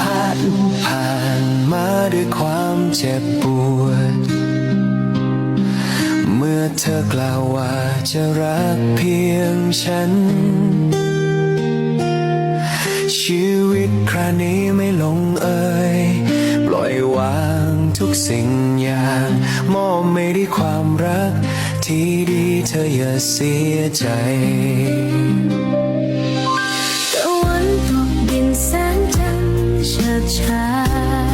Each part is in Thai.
พัดผ่านมาด้วยความเจ็บปวด เมื่อเธอกล่าวว่าจะรักเพียงฉัน ชีวิตคราวนี้ไม่ลงเอยปล่อยวางทุกสิ่งอย่าง มอบไม่ได้ความรัก ที่ดีเธออย่าเสียใจ เฉิดชา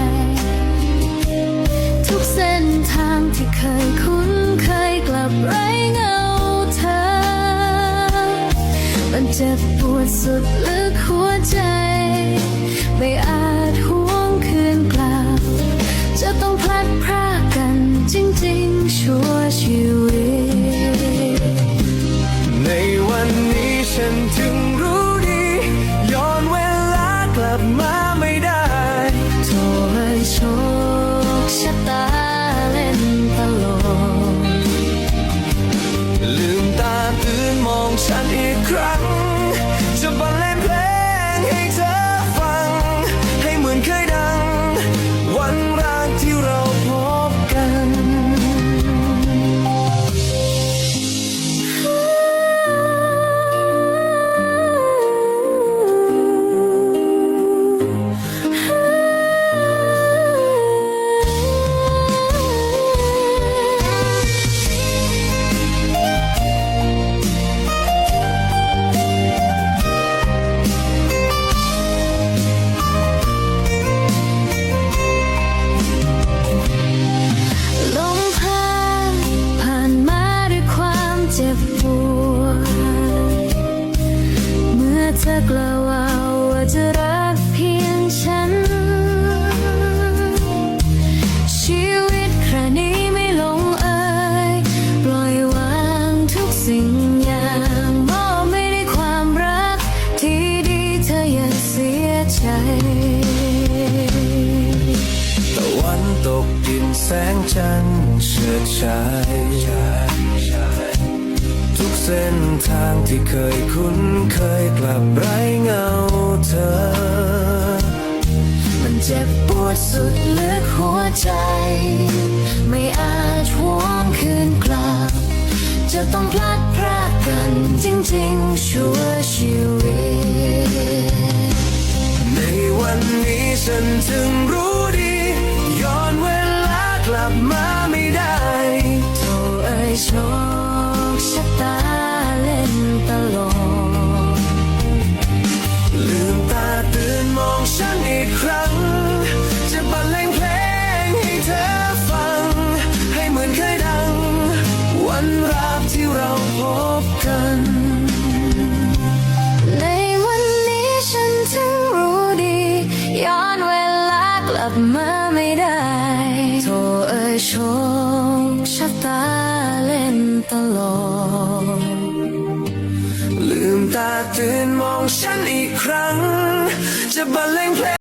ยทุกเส้นทางที่เคยคุ้นเคยกลับไร้เงาเธอ มันเจ็บปวดสุดลึกหัวใจ อกล่าวว่าจะรักเพียงฉัน ชีวิตครานี้ไม่ลงเอยปล่อยวางทุกสิ่งอย่างมอบไม่ได้ความรัก ที่ดีเธออย่าเสียใจตะวันตกดินแสงจันทร์เฉิดฉาย เส้นทางที่เคยคุ้นเคยกลับไร้เงาเธอ มันเจ็บปวดสุดลึกหัวใจ ไม่อาจหวงคืนกลับ จะต้องพลัดพรากกันจริงๆ ชั่วชีวิต ในวันนี้ฉันถึงรู้ดี ย้อนเวลากลับมา พบกัน ในวันนี้ฉันถึงรู้ดี ย้อนเวลากลับมาไม่ได้โทเอ่ยโชคชะตาเล่นตลกลืมตาตื่นมองฉันอีกครั้ง จะบรรเลงเพลง